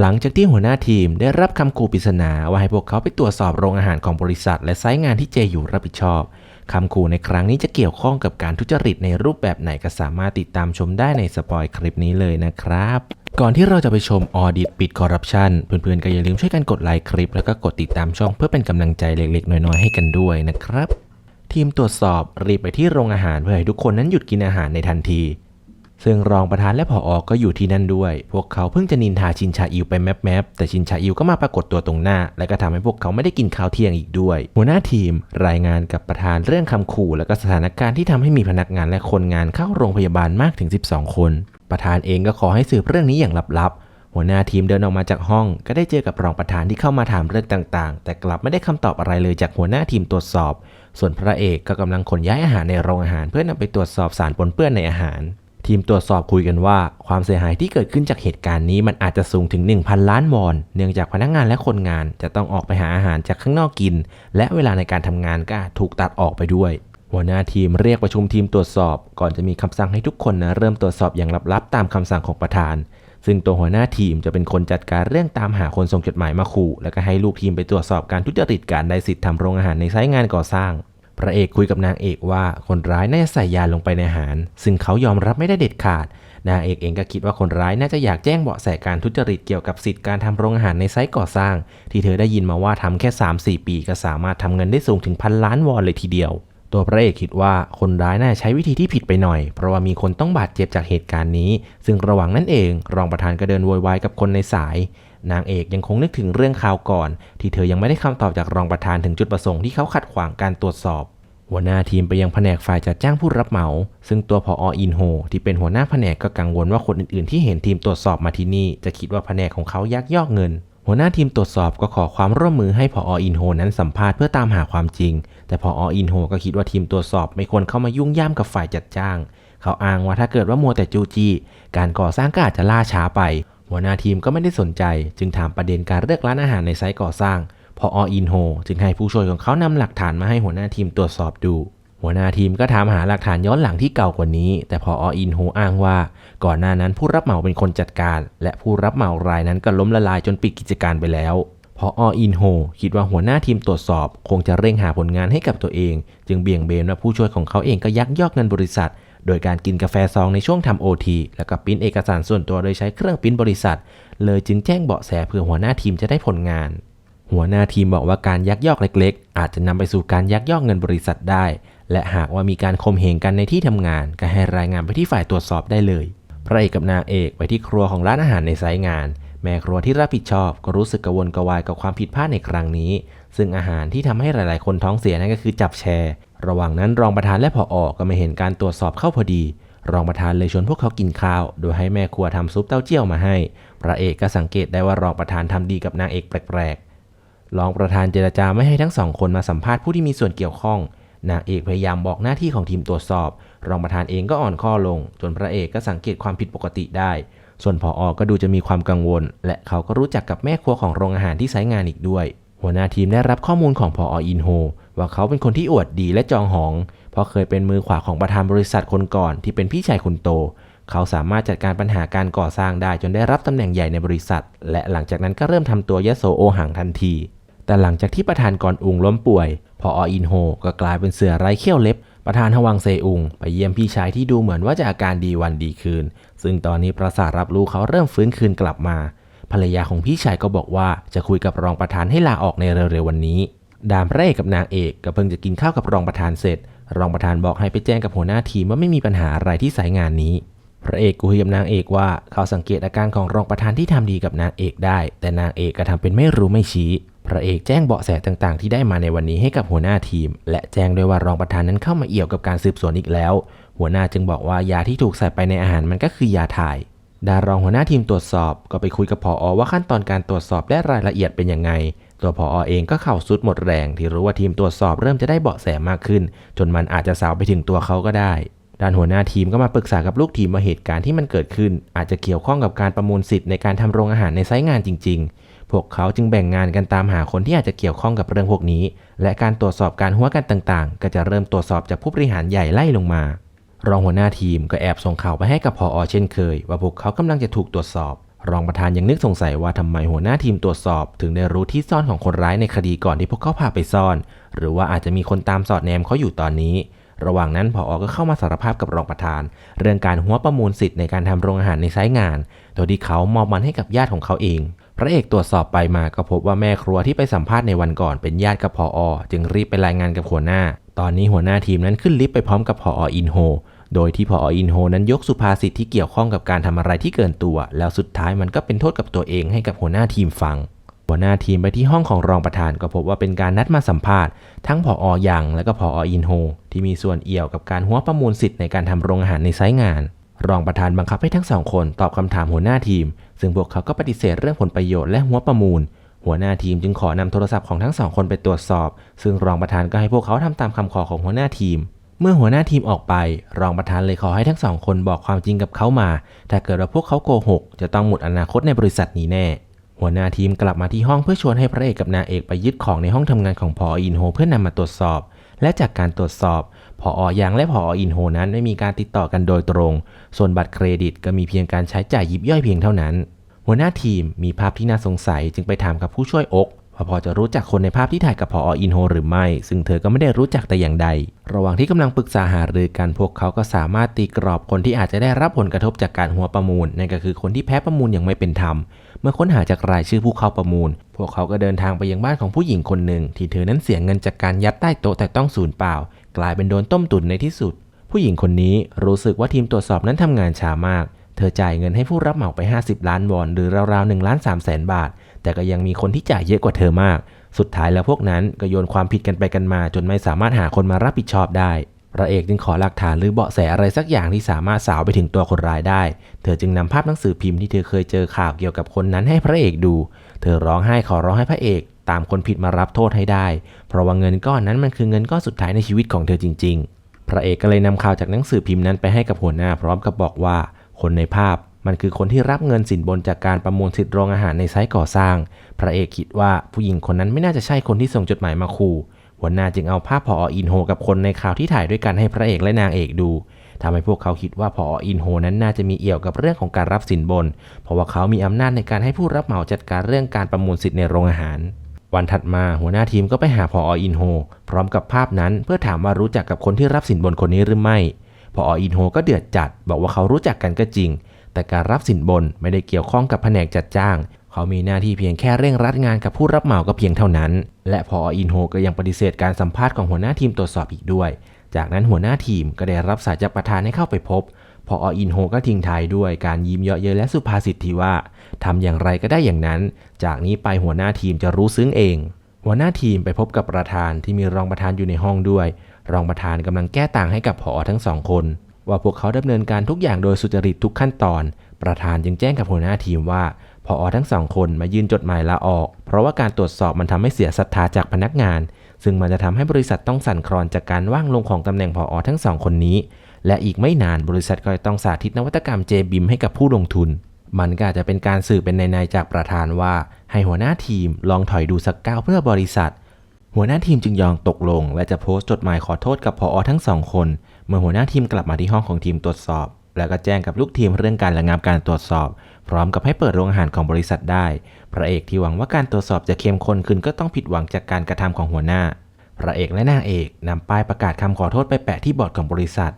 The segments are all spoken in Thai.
หลังจากที่หัวหน้าทีมได้รับคำขู่ปริศนาว่าให้พวกเขาไปตรวจสอบโรงอาหารของบริษัท และไซต์งานที่เจอยู่รับผิดชอบคำขู่ในครั้งนี้จะเกี่ยวข้องกับการทุจริตในรูปแบบไหนก็สามารถติดตามชมได้ในสปอยคลิปนี้เลยนะครับ ก่อนที่เราจะไปชมออดิตปิดคอร์รัปชันเพื่อนๆก็อย่าลืมช่วยกันกดไลค์คลิป แล้วก็กดติดตามช่องเพื่อเป็นกำลังใจเล็กๆ น้อยๆให้กันด้วยนะครับ ทีมตรวจสอบรีบไปที่โรงอาหารเพื่อให้ทุกคนนั้นหยุดกินอาหารในทันที ซึ่งรองประธานและผออก็อยู่ที่นั่นด้วย พวกเขาเพิ่งจะนินทาชินชาอิวไปแมปๆแต่ชินชาอิวก็มาปรากฏตัวตรงหน้า และก็ทำให้พวกเขาไม่ได้กินข้าวเที่ยงอีกด้วย หัวหน้าทีมรายงานกับประธานเรื่องคำขู่ และก็สถานการณ์ที่ทำให้มีพนักงานและคนงานเข้าโรงพยาบาลมากถึง 12 คน ประธานเองก็ขอให้สืบเรื่องนี้อย่างลับๆ หัวหน้าทีมเดินออกมาจากห้อง ก็ได้เจอกับรองประธานที่เข้ามาถามเรื่องต่างๆ แต่กลับไม่ได้คำตอบอะไรเลยจากหัวหน้าทีมตรวจสอบ ส่วนพระเอกก็กำลังขนย้ายอาหารในโรงอาหาร เพื่อนำไปตรวจสอบสารปนเปื้อนในอาหาร ทีมตรวจสอบคุยกันว่า ความเสียหายที่เกิดขึ้นจากเหตุการณ์นี้มันอาจจะสูงถึง 1,000 ล้านวอน เนื่องจากพนักงานและคนงานจะต้องออกไปหาอาหารจากข้างนอกกิน และเวลาในการทำงานก็ถูกตัดออกไปด้วยหัวหน้าทีมเรียกประชุมทีมตรวจสอบ ก่อนจะมีคำสั่งให้ทุกคนนะเริ่มตรวจสอบอย่างลับๆตามคำสั่งของประธาน ซึ่งตัวหัวหน้าทีมจะเป็นคนจัดการเรื่องตามหาคนส่งจดหมายมาขู่ แล้วก็ให้ลูกทีมไปตรวจสอบการทุจริตการได้สิทธิ์ทำโรงอาหารในไซต์งานก่อสร้าง พระเอกคุยกับนางเอกว่าคนร้ายน่าจะใส่ยาลงไปในอาหาร ซึ่งเขายอมรับไม่ได้เด็ดขาด นางเอกเองก็คิดว่าคนร้ายน่าจะอยากแจ้งเบาะแสการทุจริตเกี่ยวกับสิทธิการทำโรงอาหารในไซต์ก่อสร้าง ที่เธอได้ยินมาว่าทำแค่ 3-4 ปี ก็สามารถทำเงินได้สูงถึงพันล้านวอนเลยทีเดียว ตัวพระเอกคิดว่าคนร้ายน่าจะใช้วิธีที่ผิดไปหน่อย เพราะว่ามีคนต้องบาดเจ็บจากเหตุการณ์นี้ ซึ่งระหว่างนั้นเอง รองประธานก็เดินโวยวายกับคนในสาย นางเอกยังคงนึกถึงเรื่องข่าวก่อน ที่เธอยังไม่ได้คำตอบจากรองประธานถึงจุดประสงค์ที่เขาขัดขวางการตรวจสอบ หัวหน้าทีมไปยังแผนกฝ่ายจัดจ้างผู้รับเหมา ซึ่งตัวพออินโฮที่เป็นหัวหน้าแผนกก็กังวลว่าคนอื่นๆ ที่เห็นทีมตรวจสอบมาที่นี่ จะคิดว่าแผนกของเขายักยอกเงิน หัวหน้าทีมตรวจสอบก็ขอความร่วมมือให้พออินโฮนั้นสัมภาษณ์เพื่อตามหาความจริง แต่พออินโฮก็คิดว่าทีมตรวจสอบไม่ควรเข้ามายุ่งย่ามกับฝ่ายจัดจ้าง เขาอ้างว่าถ้าเกิดว่ามัวแต่จูจี การก่อสร้างก็อาจจะล่าช้าไป หัวหน้าทีมก็ไม่ได้สนใจ จึงถามประเด็นการเลือกร้านอาหารในไซต์ก่อสร้าง พอออินโฮจึงให้ผู้ช่วยของเขานำหลักฐานมาให้หัวหน้าทีมตรวจสอบดู หัวหน้าทีมก็ถามหาหลักฐานย้อนหลังที่เก่ากว่านี้ แต่พออินโฮอ้างว่า ก่อนหน้านั้นผู้รับเหมาเป็นคนจัดการ และผู้รับเหมารายนั้นก็ล้มละลายจนปิดกิจการไปแล้วพออินโฮคิดว่าหัวหน้าทีมตรวจสอบ คงจะเร่งหาผลงานให้กับตัวเอง จึงเบี่ยงเบนว่าผู้ช่วยของเขาเองก็ยักยอกเงินบริษัท โดยการกินกาแฟซองในช่วงทำโอทีแล้วก็ปิ้นเอกสารส่วนตัวโดยใช้เครื่องปิ้นบริษัท เลยจึงแจ้งเบาะแสเพื่อหัวหน้าทีมจะได้ผลงาน หัวหน้าทีมบอกว่าการยักยอกเล็ก ๆ อาจจะนำไปสู่การยักยอกเงินบริษัทได้ และหากว่ามีการข่มเหงกันในที่ทำงาน ก็ให้รายงานไปที่ฝ่ายตรวจสอบได้เลยพระเอกกับนางเอกไปที่ครัวของร้านอาหารในไซต์งาน แม่ครัวที่รับผิดชอบก็รู้สึกกระวนกระวายกับความผิดพลาดในครั้งนี้ ซึ่งอาหารที่ทำให้หลาย ๆ คนท้องเสียนั่นก็คือจับแชร์ ระหว่างนั้นรองประธานและผออก็ไมาเห็นการตรวจสอบเข้าพอดี รองประธานเลยชวนพวกเขากินข้าว โดยให้แม่ครัวทำซุปเต้าเจี้ยวมาให้ พระเอกก็สังเกตได้ว่ารองประธานทำดีกับนางเอกแปลกๆ รองประธานเจรจาไม่ให้ทั้งสองคนมาสัมภาษณ์ผู้ที่มีส่วนเกี่ยวข้อง นางเอกพยายามบอกหน้าที่ของทีมตรวจสอบ รองประธานเองก็อ่อนข้อลง จนพระเอกก็สังเกตความผิดปกติได้ ส่วนผออก็ดูจะมีความกังวล และเขาก็รู้จักกับแม่ครัวของโรงอาหารที่ไซต์งานอีกด้วย หัวหน้าทีมได้รับข้อมูลของพออินโฮ ว่าเขาเป็นคนที่อวดดีและจองหอง เพราะเคยเป็นมือขวาของประธานบริษัทคนก่อนที่เป็นพี่ชายคนโต เขาสามารถจัดการปัญหาการก่อสร้างได้จนได้รับตำแหน่งใหญ่ในบริษัท และหลังจากนั้นก็เริ่มทำตัวยโสโอหังทันที แต่หลังจากที่ประธานกอนอุงล้มป่วย พออินโฮก็กลายเป็นเสือไร้เขี้ยวเล็บประธานฮวังเซอุงไปเยี่ยมพี่ชายที่ดูเหมือนว่าจะอาการดีวันดีคืน ซึ่งตอนนี้ประสาทรับรู้เขาเริ่มฟื้นคืนกลับมา ภรรยาของพี่ชายก็บอกว่าจะคุยกับรองประธานให้ลาออกในเร็วๆวันนี้ ดามพระเอกกับนางเอกก็เพิ่งจะกินข้าวกับรองประธานเสร็จ รองประธานบอกให้ไปแจ้งกับหัวหน้าทีมว่าไม่มีปัญหาอะไรที่สายงานนี้ พระเอกคุยกับนางเอกว่าเขาสังเกตอาการของรองประธานที่ทำดีกับนางเอกได้ แต่นางเอกก็ทำเป็นไม่รู้ไม่ชี้ พระเอกแจ้งเบาะแสต่างๆ ที่ได้มาในวันนี้ให้กับหัวหน้าทีม และแจ้งด้วยว่ารองประธานนั้นเข้ามาเอี่ยวกับการสืบสวนอีกแล้ว หัวหน้าจึงบอกว่ายาที่ถูกใส่ไปในอาหารมันก็คือยาถ่ายดารองหัวหน้าทีมตรวจสอบก็ไปคุยกับผออว่าขั้นตอนการตรวจสอบและรายละเอียดเป็นยังไง ตัวผออเองก็เข่าสุดหมดแรงที่รู้ว่าทีมตรวจสอบเริ่มจะได้เบาะแสมากขึ้น จนมันอาจจะสาวไปถึงตัวเขาก็ได้ ด้านหัวหน้าทีมก็มาปรึกษากับลูกทีมว่าเหตุการณ์ที่มันเกิดขึ้น อาจจะเกี่ยวข้องกับการประมูลสิทธิ์ในการทำโรงอาหารในไซต์งานจริง ๆ พวกเขาจึงแบ่งงานกันตามหาคนที่อาจจะเกี่ยวข้องกับเรื่องพวกนี้ และการตรวจสอบการหัวกันต่างๆ ก็จะเริ่มตรวจสอบจากผู้บริหารใหญ่ไล่ลงมารองหัวหน้าทีมก็แอบส่งข่าวไปให้กับพออเช่นเคย ว่าพวกเขากำลังจะถูกตรวจสอบ รองประธานยังนึกสงสัยว่าทำไมหัวหน้าทีมตรวจสอบ ถึงได้รู้ที่ซ่อนของคนร้ายในคดีก่อนที่พวกเขาพาไปซ่อน หรือว่าอาจจะมีคนตามสอดแนมเขาอยู่ตอนนี้ ระหว่างนั้นผออก็เข้ามาสารภาพกับรองประธาน เรื่องการหัวประมูลสิทธิ์ในการทำโรงอาหารในไซต์งาน โดยที่เขามอบมันให้กับญาติของเขาเอง พระเอกตรวจสอบไปมาก็พบว่าแม่ครัวที่ไปสัมภาษณ์ในวันก่อนเป็นญาติกับพออจึงรีบไปรายงานกับหัวหน้า ตอนนี้หัวหน้าทีมนั้นขึ้นลิฟต์ไปพร้อมกับพอออินโฮ โดยที่พออินโฮนั้นยกสุภาษิตที่เกี่ยวข้องกับการทำอะไรที่เกินตัว แล้วสุดท้ายมันก็เป็นโทษกับตัวเองให้กับหัวหน้าทีมฟัง หัวหน้าทีมไปที่ห้องของรองประธานก็พบว่าเป็นการนัดมาสัมภาษณ์ทั้งผออยังและก็ผออินโฮที่มีส่วนเอี่ยวกับการหัวประมูลสิทธิ์ในการทำโรงอาหารในไซต์งาน รองประธานบังคับให้ทั้งสองคนตอบคำถามหัวหน้าทีม ซึ่งพวกเขาก็ปฏิเสธเรื่องผลประโยชน์และหัวประมูลหัวหน้าทีมจึงขอนำโทรศัพท์ของทั้งสองคนไปตรวจสอบ ซึ่งรองประธานก็ให้พวกเขาทำตามคำขอของหัวหน้าทีม เมื่อหัวหน้าทีมออกไป รองประธานเลยขอให้ทั้งสองคนบอกความจริงกับเขามา ถ้าเกิดว่าพวกเขาโกหก จะต้องหมดอนาคตในบริษัทนี้แน่ หัวหน้าทีมกลับมาที่ห้องเพื่อชวนให้พระเอกกับนางเอกไปยึดของในห้องทำงานของพออินโฮเพื่อนำมาตรวจสอบ และจากการตรวจสอบพออยังและพออินโฮนั้นไม่มีการติดต่อกันโดยตรง ส่วนบัตรเครดิตก็มีเพียงการใช้จ่ายยิบย่อยเพียงเท่านั้น หัวหน้าทีมมีภาพที่น่าสงสัยจึงไปถามกับผู้ช่วยอก ว่าพอจะรู้จักคนในภาพที่ถ่ายกับพออินโฮหรือไม่ ซึ่งเธอก็ไม่ได้รู้จักแต่อย่างใด ระหว่างที่กำลังปรึกษาหารือกันพวกเขาก็สามารถตีกรอบคนที่อาจจะได้รับผลกระทบจากการหัวประมูลนั่นก็คือคนที่แพ้ประมูลอย่างไม่เป็นธรรม เมื่อค้นหาจากรายชื่อผู้เข้าประมูล พวกเขาก็เดินทางไปยังบ้านของผู้หญิงคนหนึ่ง ที่เธอนั้นเสียเงินจากการยัดใต้โต๊ะแต่ต้องสูญเปล่า กลายเป็นโดนต้มตุ๋นในที่สุด ผู้หญิงคนนี้รู้สึกว่าทีมตรวจสอบนั้นทำงานช้ามาก เธอจ่ายเงินให้ผู้รับเหมาไป 50 ล้านวอนหรือราวๆ1ล้าน3แสนบาท แต่ก็ยังมีคนที่จ่ายเยอะกว่าเธอมาก สุดท้ายแล้วพวกนั้นก็โยนความผิดกันไปกันมา จนไม่สามารถหาคนมารับผิดชอบได้พระเอกจึงขอหลักฐานหรือเบาะแสอะไรสักอย่างที่สามารถสาวไปถึงตัวคนร้ายได้ เธอจึงนำภาพหนังสือพิมพ์ที่เธอเคยเจอข่าวเกี่ยวกับคนนั้นให้พระเอกดู เธอร้องไห้ขอร้องให้พระเอก ตามคนผิดมารับโทษให้ได้ เพราะว่าเงินก้อนนั้นมันคือเงินก้อนสุดท้ายในชีวิตของเธอจริง ๆ พระเอกก็เลยนำข่าวจากหนังสือพิมพ์นั้นไปให้กับหัวหน้าพร้อมกับบอกว่า คนในภาพ มันคือคนที่รับเงินสินบนจากการประมูลสิทธิ์โรงอาหารในไซต์ก่อสร้าง พระเอกคิดว่าผู้หญิงคนนั้นไม่น่าจะใช่คนที่ส่งจดหมายมาขู่หัวหน้าจึงเอาภาพพออินโฮกับคนในข่าวที่ถ่ายด้วยกันให้พระเอกและนางเอกดูทำให้พวกเขาคิดว่าพออินโฮนั้นน่าจะมีเอี่ยวกับเรื่องของการรับสินบน เพราะว่าเขามีอำนาจในการให้ผู้รับเหมาจัดการเรื่องการประมูลสิทธิ์ในโรงอาหาร วันถัดมาหัวหน้าทีมก็ไปหาพออินโฮพร้อมกับภาพนั้นเพื่อถามว่ารู้จักกับคนที่รับสินบนคนนี้หรือไม่พออินโฮก็เดือดจัด บอกว่าเขารู้จักกันก็จริง แต่การรับสินบนไม่ได้เกี่ยวข้องกับแผนกจัดจ้าง เขามีหน้าที่เพียงแค่เร่งรัดงานกับผู้รับเหมาก็เพียงเท่านั้น และพออินโฮก็ยังปฏิเสธการสัมภาษณ์ของหัวหน้าทีมตรวจสอบอีกด้วย จากนั้นหัวหน้าทีมก็ได้รับสายจากประธานให้เข้าไปพบพออินโฮก็ทิ้งท้ายด้วยการยิ้มเยาะเย้ยและสุภาษิตที่ว่าทำอย่างไรก็ได้อย่างนั้น จากนี้ไปหัวหน้าทีมจะรู้ซึ้งเอง หัวหน้าทีมไปพบกับประธานที่มีรองประธานอยู่ในห้องด้วย รองประธานกำลังแก้ต่างให้กับพอทั้งสองคน ว่าพวกเขาดำเนินการทุกอย่างโดยสุจริตทุกขั้นตอน ประธานจึงแจ้งกับหัวหน้าทีมว่าพอทั้งสองคนมายื่นจดหมายลาออก เพราะว่าการตรวจสอบมันทำให้เสียศรัทธาจากพนักงาน ซึ่งมันจะทำให้บริษัทต้องสั่นคลอนจากการว่างลงของตำแหน่งพอทั้งสองคนนี้ และอีกไม่นานบริษัทก็จะต้องสาธิตนวัตกรรมเจบิมให้กับผู้ลงทุน มันก็อาจจะเป็นการสื่อเป็นในๆจากประธานว่า ให้หัวหน้าทีมลองถอยดูสักก้าวเพื่อบริษัท หัวหน้าทีมจึงยอมตกลง และจะโพสต์จดหมายขอโทษกับพอทั้งสองคน เมื่อหัวหน้าทีมกลับมาที่ห้องของทีมตรวจสอบ แล้วก็แจ้งกับลูกทีมเรื่องการระงับการตรวจสอบ พร้อมกับให้เปิดโรงอาหารของบริษัทได้ พระเอกที่หวังว่าการตรวจสอบจะเข้มข้นขึ้นก็ต้องผิดหวังจากการกระทำของหัวหน้า พระเอกและนางเอกนำป้ายประกาศคำขอโทษไปแปะที่บอร์ดของบริษัท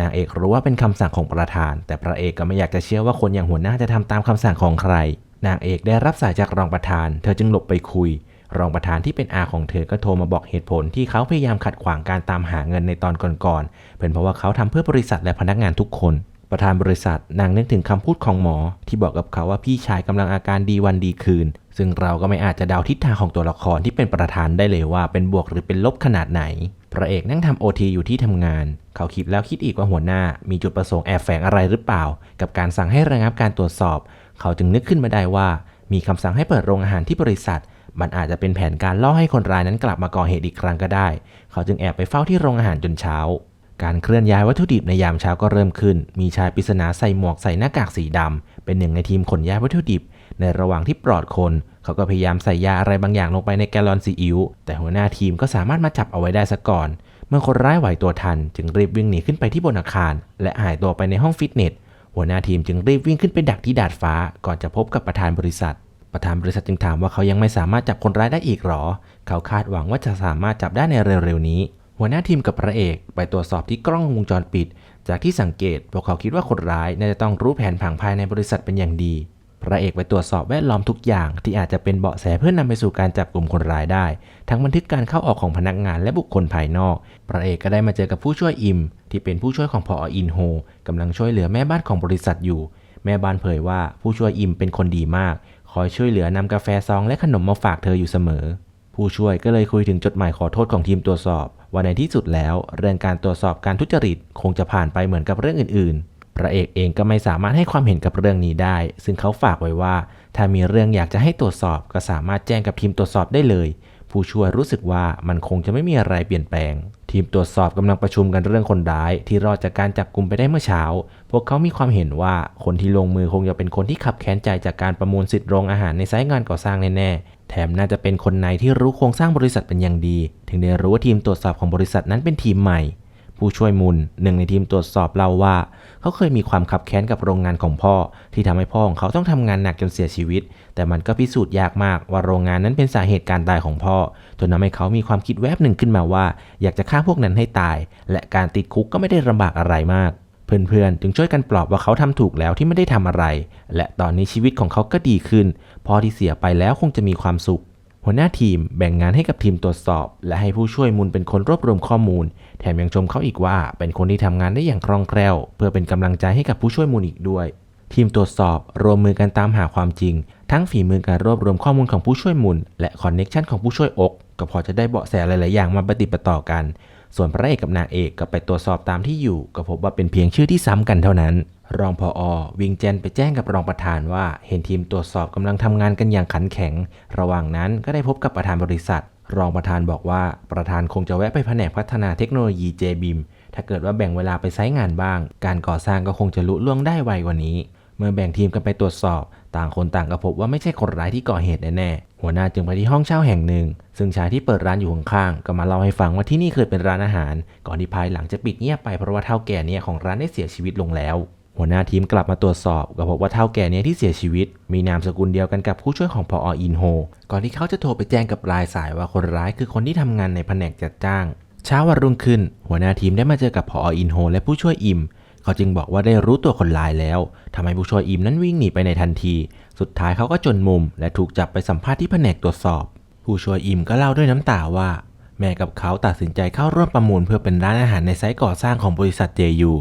นางเอกรู้ว่าเป็นคำสั่งของประธาน แต่พระเอกก็ไม่อยากจะเชื่อว่าคนอย่างหัวหน้าจะทำตามคำสั่งของใคร นางเอกได้รับสายจากรองประธาน เธอจึงหลบไปคุย รองประธานที่เป็นอาของเธอก็โทรมาบอกเหตุผลที่เขาพยายามขัดขวางการตามหาเงินในตอนก่อนๆ เป็นเพราะว่าเขาทำเพื่อบริษัทและพนักงานทุกคน ประธานบริษัทนางนึกถึงคำพูดของหมอ ที่บอกกับเขาว่าพี่ชายกำลังอาการดีวันดีคืน ซึ่งเราก็ไม่อาจจะเดาทิศทางของตัวละครที่เป็นประธานได้เลยว่าเป็นบวกหรือเป็นลบขนาดไหน พระเอกนั่งทำโอทีอยู่ที่ทำงาน เขาคิดแล้วคิดอีกว่าหัวหน้า มีจุดประสงค์แอบแฝงอะไรหรือเปล่า กับการสั่งให้ระงับการตรวจสอบ เขาจึงนึกขึ้นมาได้ว่า มีคำสั่งให้เปิดโรงอาหารที่บริษัท มันอาจจะเป็นแผนการล่อให้คนร้ายนั้นกลับมาก่อเหตุอีกครั้งก็ได้ เขาจึงแอบไปเฝ้าที่โรงอาหารจนเช้า การเคลื่อนย้ายวัตถุดิบในยามเช้าก็เริ่มขึ้น มีชายปริศนาใส่หมวกใส่หน้ากากสีดำเป็นหนึ่งในทีมขนย้ายวัตถุดิบ ในระหว่างที่ปลอดคน เขาก็พยายามใส่ยาอะไรบางอย่างลงไปในแกลลอนซีอิ๊ว แต่หัวหน้าทีมก็สามารถมาจับเอาไว้ได้ซะก่อน เมื่อคนร้ายไหวตัวทัน จึงรีบวิ่งหนีขึ้นไปที่บนอาคาร และหายตัวไปในห้องฟิตเนส หัวหน้าทีมจึงรีบวิ่งขึ้นไปดักที่ดาดฟ้า ก่อนจะพบกับประธานบริษัท ประธานบริษัทจึงถามว่าเขายังไม่สามารถจับคนร้ายได้อีกหรอ เขาคาดหวังว่าจะสามารถจับได้ในเร็วๆนี้ หัวหน้าทีมกับพระเอกไปตรวจสอบที่กล้องวงจรปิด จากที่สังเกตพวกเขาคิดว่าคนร้ายน่าจะต้องรู้แผนผังภายในบริษัทเป็นอย่างดี พระเอกไปตรวจสอบแวดล้อมทุกอย่างที่อาจจะเป็นเบาะแสเพื่อนำไปสู่การจับกลุ่มคนร้ายได้ ทั้งบันทึกการเข้าออกของพนักงานและบุคคลภายนอก พระเอกก็ได้มาเจอกับผู้ช่วยอิม ที่เป็นผู้ช่วยของพออินโฮกำลังช่วยเหลือแม่บ้านของบริษัทอยู่ แม่บ้านเผยว่าผู้ช่วยอิมเป็นคนดีมาก คอยช่วยเหลือนำกาแฟซองและขนมมาฝากเธออยู่เสมอ ผู้ช่วยก็เลยคุยถึงจดหมายขอโทษของทีมตรวจสอบ ว่าในที่สุดแล้ว เรื่องการตรวจสอบการทุจริตคงจะผ่านไปเหมือนกับเรื่องอื่น ๆ พระเอกเองก็ไม่สามารถให้ความเห็นกับเรื่องนี้ได้ ซึ่งเขาฝากไว้ว่า ถ้ามีเรื่องอยากจะให้ตรวจสอบ ก็สามารถแจ้งกับทีมตรวจสอบได้เลย ผู้ช่วยรู้สึกว่ามันคงจะไม่มีอะไรเปลี่ยนแปลง ทีมตรวจสอบกำลังประชุมกันเรื่องคนร้าย ที่รอดจากการจับกลุ่มไปได้เมื่อเช้า พวกเขามีความเห็นว่าคนที่ลงมือคงจะเป็นคนที่ขับแค้นใจจากการประมูลสิทธิ์โรงอาหารในไซต์งานก่อสร้างแน่ๆ แถมน่าจะเป็นคนในที่รู้โครงสร้างบริษัทเป็นอย่างดี ถึงได้รู้ว่าทีมตรวจสอบของบริษัทนั้นเป็นทีมใหม่ ผู้ช่วยมุนหนึ่งในทีมตรวจสอบเล่าว่า เขาเคยมีความขับแค้นกับโรงงานของพ่อ ที่ทำให้พ่อของเขาต้องทำงานหนักจนเสียชีวิต แต่มันก็พิสูจน์ยากมากว่าโรงงานนั้นเป็นสาเหตุการตายของพ่อจนทำให้เขามีความคิดแวบหนึ่งขึ้นมาว่า อยากจะฆ่าพวกนั้นให้ตาย และการติดคุกก็ไม่ได้ลำบากอะไรมากเพื่อนๆ จึงช่วยกันปลอบว่าเขาทำถูกแล้วที่ไม่ได้ทำอะไร และตอนนี้ชีวิตของเขาก็ดีขึ้นพ่อที่เสียไปแล้วคงจะมีความสุข หัวหน้าทีมแบ่งงานให้กับทีมตรวจสอบ และให้ผู้ช่วยมุนเป็นคนรวบรวมข้อมูล แถมยังชมเขาอีกว่า เป็นคนที่ทำงานได้อย่างคล่องแคล่ว เพื่อเป็นกำลังใจให้กับผู้ช่วยมุนอีกด้วย ทีมตรวจสอบรวมมือกันตามหาความจริง ทั้งฝีมือการรวบรวมข้อมูลของผู้ช่วยมุนและคอนเน็ชันของผู้ช่วยอกก็พอจะได้เบาะแสหลาย ๆ อย่างมาปฏิปต่อกัน ส่วนพระเอกกับนางเอกก็ไปตรวจสอบตามที่อยู่ ก็พบว่าเป็นเพียงชื่อที่ซ้ำกันเท่านั้น รองพออวิงเจนไปแจ้งกับรองประธานว่า เห็นทีมตรวจสอบกำลังทำงานกันอย่างขันแข็ง ระหว่างนั้นก็ได้พบกับประธานบริษัท รองประธานบอกว่าประธานคงจะแวะไปแผนกพัฒนาเทคโนโลยี JBIM ถ้าเกิดว่าแบ่งเวลาไปไซต์งานบ้าง การก่อสร้างก็คงจะลุล่วงได้ไวกว่านี้ เมื่อแบ่งทีมกันไปตรวจสอบ ต่างคนต่างก็พบว่าไม่ใช่คนร้ายที่ก่อเหตุแน่ๆหัวหน้าจึงไปที่ห้องเช่าแห่งหนึ่ง ซึ่งชายที่เปิดร้านอยู่ข้างๆก็มาเล่าให้ฟังว่าที่นี่เคยเป็นร้านอาหาร ก่อนที่ภายหลังจะปิดเงียบไปเพราะว่าเท่าแก่เนี่ยของร้านได้เสียชีวิตลงแล้ว หัวหน้าทีมกลับมาตรวจสอบก็พบว่าเท่าแก่เนี้ที่เสียชีวิต มีนามสกุลเดียวกันกับผู้ช่วยของพออินโฮ ก่อนที่เขาจะโทรไปแจ้งกับปลายสายว่าคนร้ายคือคนที่ทำงานในแผนกจัดจ้าง เช้าวันรุ่งขึ้น หัวหน้าทีมได้มาเจอกับพออินโฮ และผู้ช่วยอิม เขาจึงบอกว่าได้รู้ตัวคนร้ายแล้วทำให้ผู้ช่วยอิมนั้นวิ่งหนีไปในทันที สุดท้ายเขาก็จนมุม และถูกจับไปสัมภาษณ์ที่แผนกตรวจสอบ ผู้ช่วยอิมก็เล่าด้วยน้ำตาว่าแม่กับเขาตัดสินใจเข้าร่วมประมูลเพื่อเป็นร้านอาหารในไซต์ก่อสร้างของบริษัทเจยู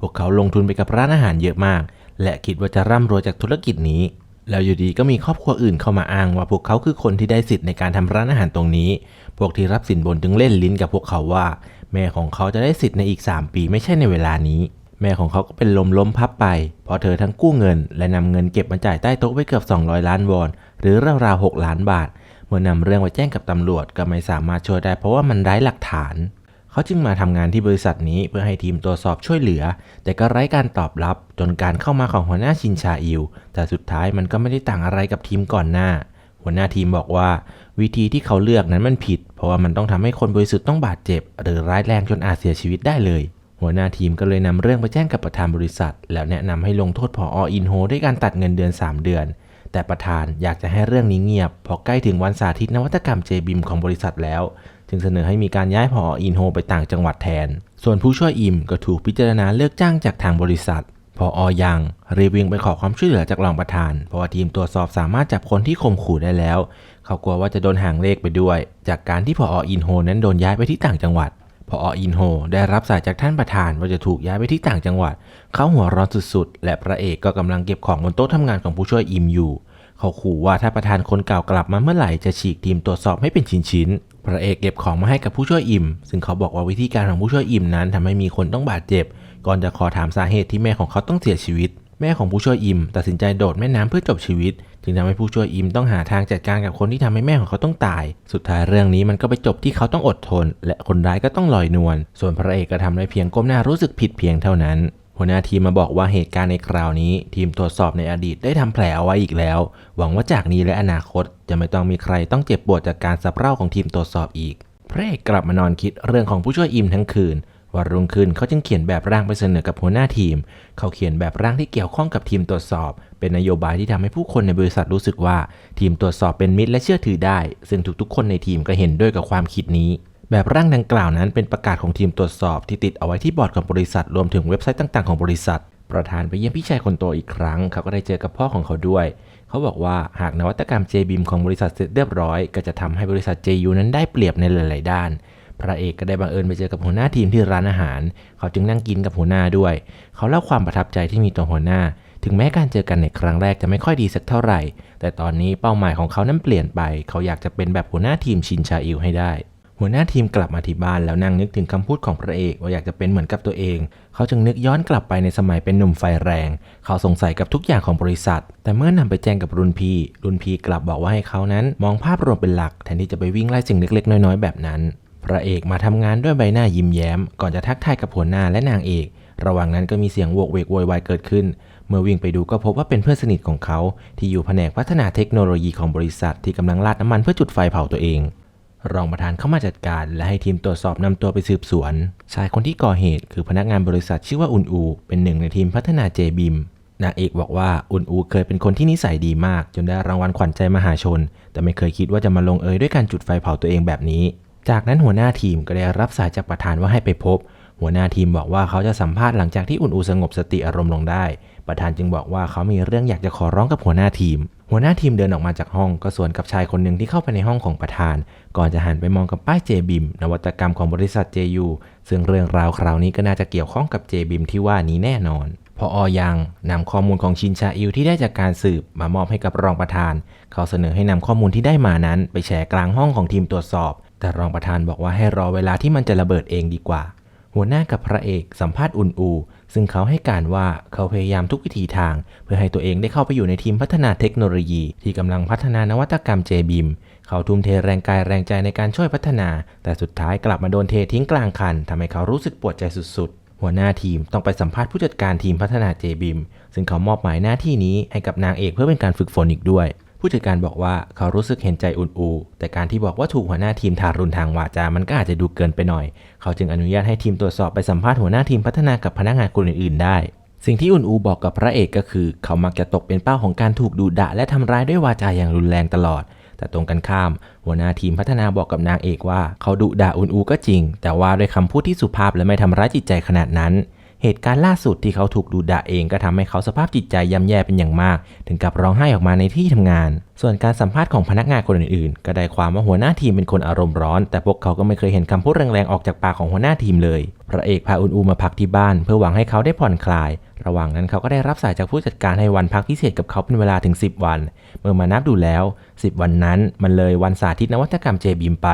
พวกเขาลงทุนไปกับร้านอาหารเยอะมาก และคิดว่าจะร่ำรวยจากธุรกิจนี้ แล้วอยู่ดีก็มีครอบครัวอื่นเข้ามาอ้างว่าพวกเขาคือคนที่ได้สิทธิ์ในการทำร้านอาหารตรงนี้ พวกที่รับสินบนจึงเล่นลิ้นกับพวกเขาว่า แม่ของเขาจะได้สิทธิ์ในอีก 3 ปีไม่ใช่ในเวลานี้ แม่ของเขาก็เป็นลมล้มพับไป เพราะเธอทั้งกู้เงิน และนำเงินเก็บมาจ่ายใต้โต๊ะไว้เกือบ 200 ล้านวอน หรือราวๆ6ล้านบาท เมื่อนำเรื่องไปแจ้งกับตำรวจก็ไม่สามารถช่วยได้เพราะว่ามันไร้หลักฐาน เขาจึงมาทำงานที่บริษัทนี้เพื่อให้ทีมตรวจสอบช่วยเหลือ แต่ก็ไร้การตอบรับจนการเข้ามาของหัวหน้าชินชาอิว แต่สุดท้ายมันก็ไม่ได้ต่างอะไรกับทีมก่อนหน้า หัวหน้าทีมบอกว่า วิธีที่เขาเลือกนั้นมันผิด เพราะว่ามันต้องทำให้คนบริสุทธิ์ต้องบาดเจ็บ หรือร้ายแรงจนอาจเสียชีวิตได้เลย หัวหน้าทีมก็เลยนำเรื่องไปแจ้งกับประธานบริษัท แล้วแนะนำให้ลงโทษผออินโฮด้วยการตัดเงินเดือน 3 เดือน แต่ประธานอยากจะให้เรื่องนี้เงียบเพราะใกล้ถึงวันสาธิตนวัตกรรม JBIM ของบริษัทแล้ว จึงเสนอให้มีการย้ายผออินโฮไปต่างจังหวัดแทน ส่วนผู้ช่วยอิมก็ถูกพิจารณาเลิกจ้างจากทางบริษัทพออยังรีวิ่งไปขอความช่วยเหลือจากรองประธาน เพราะว่าทีมตรวจสอบสามารถจับคนที่ข่มขู่ได้แล้ว เขากลัวว่าจะโดนห่างเลขไปด้วย จากการที่พออินโฮนั้นโดนย้ายไปที่ต่างจังหวัดพออินโฮได้รับสายจากท่านประธานว่าจะถูกย้ายไปที่ต่างจังหวัด เขาหัวร้อนสุดๆ และพระเอกก็กำลังเก็บของบนโต๊ะทำงานของผู้ช่วยอิมอยู่ เขาขู่ว่าถ้าประธานคนเก่ากลับมาเมื่อไหร่จะฉีกทีมตรวจสอบให้เป็นชิ้นๆ พระเอกเก็บของมาให้กับผู้ช่วยอิม ซึ่งเขาบอกว่าวิธีการของผู้ช่วยอิมนั้นทำให้มีคนต้องบาดเจ็บ ก่อนจะขอถามสาเหตุที่แม่ของเขาต้องเสียชีวิต แม่ของผู้ช่วยอิม ตัดสินใจโดดแม่น้ำเพื่อจบชีวิต จึงทำให้ผู้ช่วยอิมต้องหาทางจัดการกับคนที่ทำให้แม่ของเขาต้องตาย สุดท้ายเรื่องนี้มันก็ไปจบที่เขาต้องอดทน และคนร้ายก็ต้องลอยนวล ส่วนพระเอกก็ทำได้เพียงก้มหน้ารู้สึกผิดเพียงเท่านั้น หัวหน้าทีมมาบอกว่าเหตุการณ์ในคราวนี้ ทีมตรวจสอบในอดีตได้ทำแผลเอาไว้อีกแล้ว หวังว่าจากนี้และอนาคตจะไม่ต้องมีใครต้องเจ็บปวดจากการสับเร่าของทีมตรวจสอบอีกพระเอกกลับมานอนคิดเรื่องของผู้ช่วยอิมทั้งคืนวันรุ่งขึ้นเขาจึงเขียนแบบร่างไปเสนอกับหัวหน้าทีม เขาเขียนแบบร่างที่เกี่ยวข้องกับทีมตรวจสอบ เป็นนโยบายที่ทำให้ผู้คนในบริษัทรู้สึกว่า ทีมตรวจสอบเป็นมิตรและเชื่อถือได้ ซึ่งทุกๆ คนในทีมก็เห็นด้วยกับความคิดนี้ แบบร่างดังกล่าวนั้นเป็นประกาศของทีมตรวจสอบที่ติดเอาไว้ที่บอร์ดของบริษัทรวมถึงเว็บไซต์ต่างๆของบริษัท ประธานไปเยี่ยมพี่ชายคนโตอีกครั้ง เขาก็ได้เจอกับพ่อของเขาด้วย เขาบอกว่าหากนวัตกรรม JBeam ของบริษัทเสร็จเรียบร้อย ก็จะทำให้บริษัท JU นั้นได้เปรียบในหลาย ๆ ด้านพระเอกก็ได้บังเอิญไปเจอกับหัวหน้าทีมที่ร้านอาหาร เขาจึงนั่งกินกับหัวหน้าด้วย เขาเล่าความประทับใจที่มีต่อหัวหน้า ถึงแม้การเจอกันในครั้งแรกจะไม่ค่อยดีสักเท่าไหร่ แต่ตอนนี้เป้าหมายของเขานั้นเปลี่ยนไป เขาอยากจะเป็นแบบหัวหน้าทีมชินชาอิวให้ได้ หัวหน้าทีมกลับมาที่บ้านแล้วนั่งนึกถึงคำพูดของพระเอกว่าอยากจะเป็นเหมือนกับตัวเอง เขาจึงนึกย้อนกลับไปในสมัยเป็นหนุ่มไฟแรง เขาสงสัยกับทุกอย่างของบริษัท แต่เมื่อนำไปแจ้งกับรุ่นพี่ รุ่นพี่กลับบอกว่าให้เขานั้น มองภาพรวมเป็นหลักแทนที่จะไปวิ่งไล่สิ่งเล็กๆ น้อยๆ แบบนั้น พระเอกมาทำงานด้วยใบหน้ายิ้มแย้ม ก่อนจะทักทายกับหัวหน้าและนางเอก ระหว่างนั้นก็มีเสียงโวกเวกโวยวายเกิดขึ้น เมื่อวิ่งไปดูก็พบว่าเป็นเพื่อนสนิทของเขา ที่อยู่แผนกพัฒนาเทคโนโลยีของบริษัทที่กำลังราดน้ำมันเพื่อจุดไฟเผาตัวเอง รองประธานเข้ามาจัดการและให้ทีมตรวจสอบนำตัวไปสืบสวน ชายคนที่ก่อเหตุคือพนักงานบริษัทชื่อว่าอุนอู เป็นหนึ่งในทีมพัฒนาเจบิมนางเอกบอกว่าอุนอูเคยเป็นคนที่นิสัยดีมาก จนได้รางวัลขวัญใจมหาชน แต่ไม่เคยคิดว่าจะมาลงเอยด้วยการจุดไฟเผาตัวเองแบบนี้ จากนั้นหัวหน้าทีมก็ได้รับสายจากประธานว่าให้ไปพบ หัวหน้าทีมบอกว่าเขาจะสัมภาษณ์หลังจากที่อุนอูสงบสติอารมณ์ลงได้ ประธานจึงบอกว่าเขามีเรื่องอยากจะขอร้องกับหัวหน้าทีม หัวหน้าทีมเดินออกมาจากห้องก็สวนกับชายคนหนึ่งที่เข้าไปในห้องของประธาน ก่อนจะหันไปมองกับป้ายเจบิมนวัตกรรมของบริษัท JU ซึ่งเรื่องราวคราวนี้ก็น่าจะเกี่ยวข้องกับเจบิมที่ว่านี้แน่นอนพอออยังนำข้อมูลของชินชาอิวที่ได้จากการสืบมามอบให้กับรองประธาน เขาเสนอให้นำข้อมูลที่ได้มานั้น ไปแชร์กลางห้องของทีมตรวจสอบ แต่รองประธานบอกว่าให้รอเวลาที่มันจะระเบิดเองดีกว่า หัวหน้ากับพระเอกสัมภาษณ์อุนอู ซึ่งเขาให้การว่าเขาพยายามทุกวิถีทาง เพื่อให้ตัวเองได้เข้าไปอยู่ในทีมพัฒนาเทคโนโลยี ที่กำลังพัฒนานวัตกรรม JBeam เขาทุ่มเทแรงกายแรงใจในการช่วยพัฒนา แต่สุดท้ายกลับมาโดนเททิ้งกลางคันทำให้เขารู้สึกปวดใจสุดๆ หัวหน้าทีมต้องไปสัมภาษณ์ผู้จัดการทีมพัฒนา JBeam ซึ่งเขามอบหมายหน้าที่นี้ให้กับนางเอกเพื่อเป็นการฝึกฝนอีกด้วย ผู้จัดการบอกว่าเขารู้สึกเห็นใจอุนอู แต่การที่บอกว่าถูกหัวหน้าทีมทารุณทางวาจา มันก็อาจจะดูเกินไปหน่อย เขาจึงอนุญาตให้ทีมตรวจสอบไปสัมภาษณ์หัวหน้าทีมพัฒนากับพนักงานคนอื่นๆได้ สิ่งที่อุนอูบอกกับพระเอกก็คือ เขามักจะตกเป็นเป้าของการถูกดุด่าและทำร้ายด้วยวาจาอย่างรุนแรงตลอด แต่ตรงกันข้าม หัวหน้าทีมพัฒนาบอกกับนางเอกว่า เขาดุด่าอุนอูก็จริง แต่ว่าด้วยคำพูดที่สุภาพและไม่ทำร้ายจิตใจขนาดนั้น เหตุการณ์ล่าสุดที่เขาถูกดูด่าเองก็ทำให้เขาสภาพจิตใจย่ำแย่เป็นอย่างมาก ถึงกับร้องไห้ออกมาในที่ทำงาน ส่วนการสัมภาษณ์ของพนักงานคนอื่นๆ ก็ได้ความว่าหัวหน้าทีมเป็นคนอารมณ์ร้อน แต่พวกเขาก็ไม่เคยเห็นคำพูดแรงๆออกจากปากของหัวหน้าทีมเลย พระเอกพาอุนอูมาพักที่บ้าน เพื่อหวังให้เขาได้ผ่อนคลาย ระหว่างนั้นเขาก็ได้รับสายจากผู้จัดการให้วันพักพิเศษกับเขาเป็นเวลาถึง 10 วัน เมื่อมานับดูแล้ว 10 วันนั้นมันเลยวันสาธิตนวัตกรรมเจบีมไป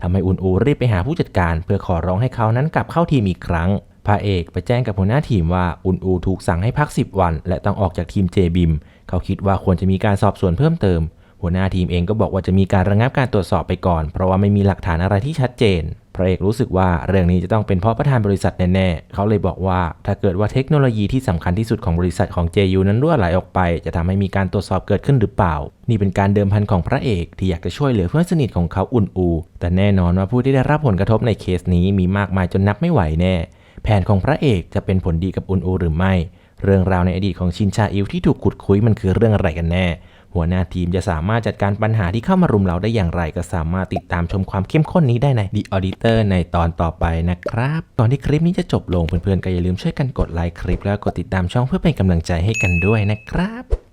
ทำให้อุนอูรีบไปหาผู้จัดการ เพื่อขอร้องให้เขานั้นกลับเข้าทีมอีกครั้ง พระเอกไปแจ้งกับหัวหน้าทีมว่าอุนอูถูกสั่งให้พัก 10 วัน และต้องออกจากทีมเจบิม เขาคิดว่าควรจะมีการสอบสวนเพิ่มเติม หัวหน้าทีมเองก็บอกว่าจะมีการระงับการตรวจสอบไปก่อน เพราะว่าไม่มีหลักฐานอะไรที่ชัดเจน พระเอกรู้สึกว่าเรื่องนี้จะต้องเป็นเพราะประธานบริษัทแน่ๆ เขาเลยบอกว่าถ้าเกิดว่าเทคโนโลยีที่สำคัญที่สุดของบริษัทของ JU นั้นรั่วไหลออกไป จะทำให้มีการตรวจสอบเกิดขึ้นหรือเปล่า นี่เป็นการเดิมพันของพระเอกที่อยากจะช่วยเหลือเพื่อนสนิทของเขาอุนอู แต่แน่นอนว่าผู้ที่ได้รับผลกระทบในเคสนี้มีมากมายจนนับไม่ไหวแน่ แผนของพระเอกจะเป็นผลดีกับอุนอูหรือไม่ เรื่องราวในอดีตของชินชาอิวที่ถูกขุดคุยมันคือเรื่องอะไรกันแน่ หัวหน้าทีมจะสามารถจัดการปัญหาที่เข้ามารุมเราได้อย่างไร ก็สามารถติดตามชมความเข้มข้นนี้ได้ใน The Auditor ในตอนต่อไปนะครับก่อนที่คลิปนี้จะจบลงเพื่อนๆก็อย่าลืมช่วยกันกดไลค์คลิปแล้วกดติดตามช่องเพื่อเป็นกำลังใจให้กันด้วยนะครับ